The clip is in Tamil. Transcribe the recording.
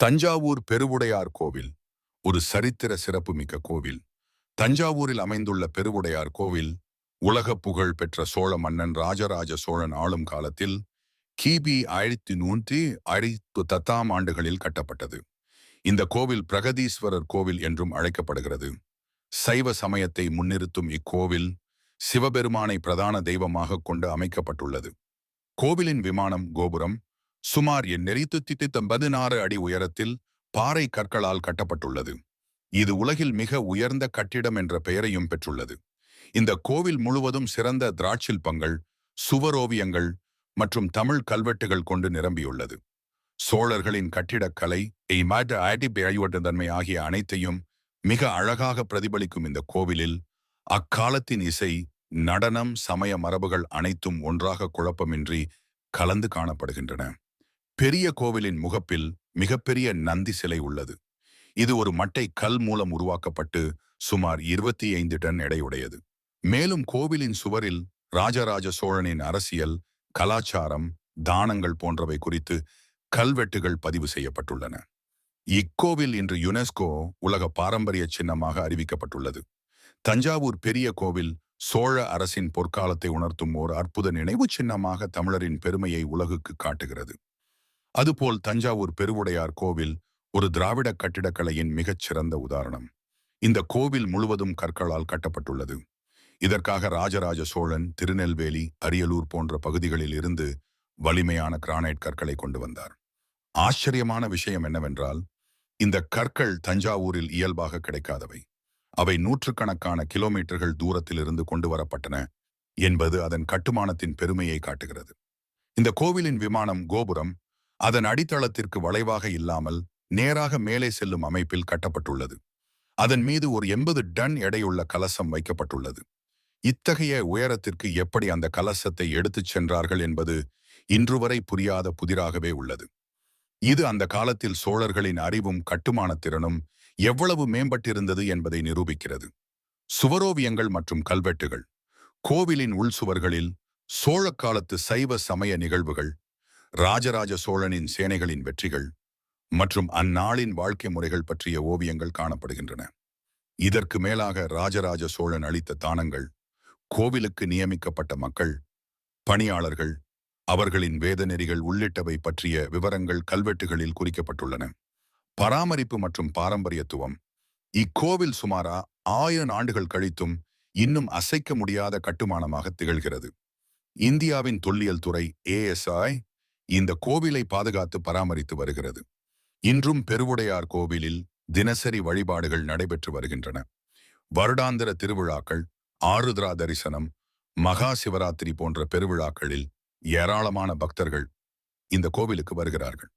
தஞ்சாவூர் பெருவுடையார் கோவில் ஒரு சரித்திர சிறப்புமிக்க கோவில். தஞ்சாவூரில் அமைந்துள்ள பெருவுடையார் கோவில் உலக புகழ் பெற்ற சோழ மன்னன் ராஜராஜ சோழன் ஆளும் காலத்தில் கிபி ஆயிரத்தி நூற்றி ஆயிரத்தி தத்தாம் ஆண்டுகளில் கட்டப்பட்டது. இந்த கோவில் பிரகதீஸ்வரர் கோவில் என்றும் அழைக்கப்படுகிறது. சைவ சமயத்தை முன்னிறுத்தும் இக்கோவில் சிவபெருமானை பிரதான தெய்வமாக கொண்டு அமைக்கப்பட்டுள்ளது. கோவிலின் விமானம் கோபுரம் சுமார் எண்ணெறித்து திட்டு பதினாறு அடி உயரத்தில் பாறை கற்களால் கட்டப்பட்டுள்ளது. இது உலகில் மிக உயர்ந்த கட்டிடம் என்ற பெயரையும் பெற்றுள்ளது. இந்த கோவில் முழுவதும் சிறந்த திராட்சில்பங்கள் சுவரோவியங்கள் மற்றும் தமிழ் கல்வெட்டுகள் கொண்டு நிரம்பியுள்ளது. சோழர்களின் கட்டிடக்கலை தன்மை ஆகிய அனைத்தையும் மிக அழகாக பிரதிபலிக்கும் இந்த கோவிலில் அக்காலத்தின் இசை நடனம் சமய மரபுகள் அனைத்தும் ஒன்றாக குழப்பமின்றி கலந்து காணப்படுகின்றன. பெரிய கோவிலின் முகப்பில் மிகப்பெரிய நந்தி சிலை உள்ளது. இது ஒரு மட்டை கல் மூலம் உருவாக்கப்பட்டு சுமார் இருபத்தி ஐந்து டன் எடையுடையது. மேலும் கோவிலின் சுவரில் ராஜராஜ சோழனின் அரசியல் கலாச்சாரம் தானங்கள் போன்றவை குறித்து கல்வெட்டுகள் பதிவு செய்யப்பட்டுள்ளன. இக்கோவில் இன்று யுனெஸ்கோ உலக பாரம்பரிய சின்னமாக அறிவிக்கப்பட்டுள்ளது. தஞ்சாவூர் பெரிய கோவில் சோழ அரசின் பொற்காலத்தை உணர்த்தும் ஓர் அற்புத நினைவு சின்னமாக தமிழரின் பெருமையை உலகுக்கு காட்டுகிறது. அதுபோல் தஞ்சாவூர் பெருவுடையார் கோவில் ஒரு திராவிட கட்டிடக்கலையின் மிகச் சிறந்த உதாரணம். இந்த கோவில் முழுவதும் கற்களால் கட்டப்பட்டுள்ளது. இதற்காக ராஜராஜ சோழன் திருநெல்வேலி அரியலூர் போன்ற பகுதிகளில் இருந்து வலிமையான கிரானைட் கற்களை கொண்டு வந்தார். ஆச்சரியமான விஷயம் என்னவென்றால் இந்த கற்கள் தஞ்சாவூரில் இயல்பாக கிடைக்காதவை. அவை நூற்றுக்கணக்கான கிலோமீட்டர்கள் தூரத்தில் இருந்து கொண்டு வரப்பட்டன என்பது அதன் கட்டுமானத்தின் பெருமையை காட்டுகிறது. இந்த கோவிலின் விமானம் கோபுரம் அதன் அடித்தளத்திற்கு வளைவாக இல்லாமல் நேராக மேலே செல்லும் அமைப்பில் கட்டப்பட்டுள்ளது. அதன் மீது ஒரு எண்பது டன் எடையுள்ள கலசம் வைக்கப்பட்டுள்ளது. இத்தகைய உயரத்திற்கு எப்படி அந்த கலசத்தை எடுத்துச் சென்றார்கள் என்பது இன்று வரை புரியாத புதிராகவே உள்ளது. இது அந்த காலத்தில் சோழர்களின் அறிவும் கட்டுமானத்திறனும் எவ்வளவு மேம்பட்டிருந்தது என்பதை நிரூபிக்கிறது. சுவரோவியங்கள் மற்றும் கல்வெட்டுகள் கோவிலின் உள் சுவர்களில் சோழ காலத்து சைவ சமய நிகழ்வுகள் ராஜராஜ சோழனின் சேனைகளின் வெற்றிகள் மற்றும் அந்நாளின் வாழ்க்கை முறைகள் பற்றிய ஓவியங்கள் காணப்படுகின்றன. இதற்கு மேலாக ராஜராஜ சோழன் அளித்த தானங்கள் கோவிலுக்கு நியமிக்கப்பட்ட மக்கள் பணியாளர்கள் அவர்களின் வேதநெறிகள் உள்ளிட்டவை பற்றிய விவரங்கள் கல்வெட்டுகளில் குறிக்கப்பட்டுள்ளன. பராமரிப்பு மற்றும் பாரம்பரியத்துவம். இக்கோவில் சுமாரா ஆயிரம் ஆண்டுகள் கழித்தும் இன்னும் அசைக்க முடியாத கட்டுமானமாக திகழ்கிறது. இந்தியாவின் தொல்லியல் துறை ஏஎஸ்ஐ இந்த கோவிலை பாதுகாத்து பராமரித்து வருகிறது. இன்றும் பெருவுடையார் கோவிலில் தினசரி வழிபாடுகள் நடைபெற்று வருகின்றன. வருடாந்திர திருவிழாக்கள் ஆருத்ரா தரிசனம் மகா சிவராத்திரி போன்ற பெருவிழாக்களில் ஏராளமான பக்தர்கள் இந்த கோவிலுக்கு வருகிறார்கள்.